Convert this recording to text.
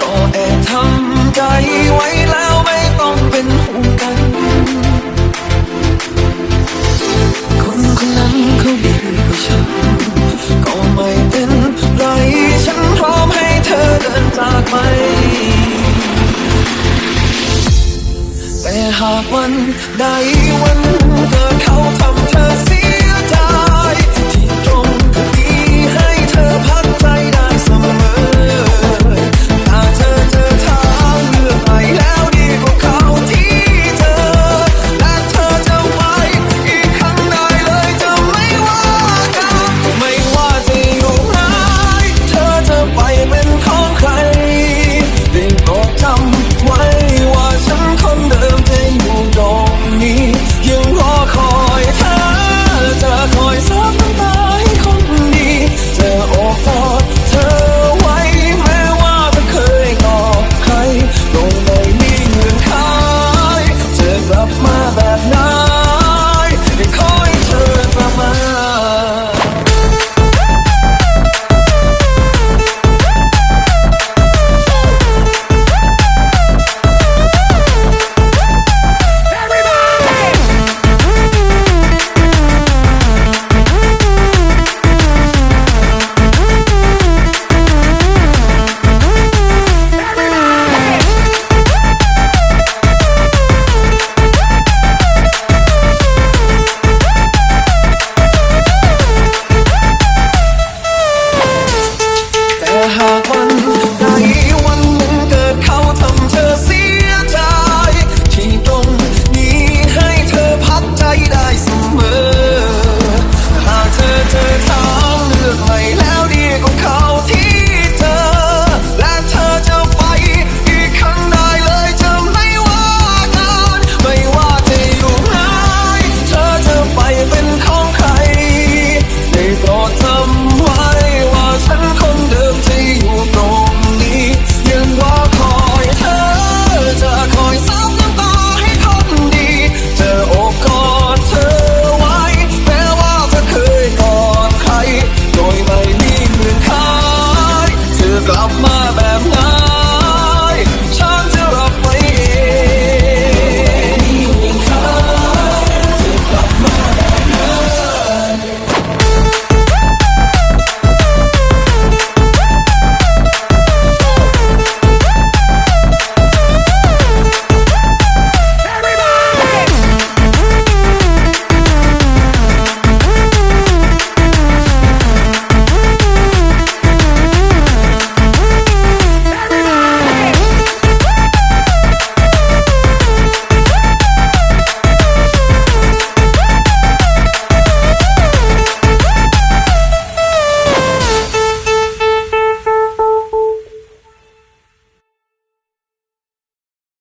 ก็แอบทำใจไว้แล้วไม่ต้องเป็นห่วงกัน คนคนนั้นเขาดีกว่าฉัน ก็ไม่เป็นไร ฉันพร้อมให้เธอเดินจากไป แต่หากวันใดวันเธอเขาทำเธอ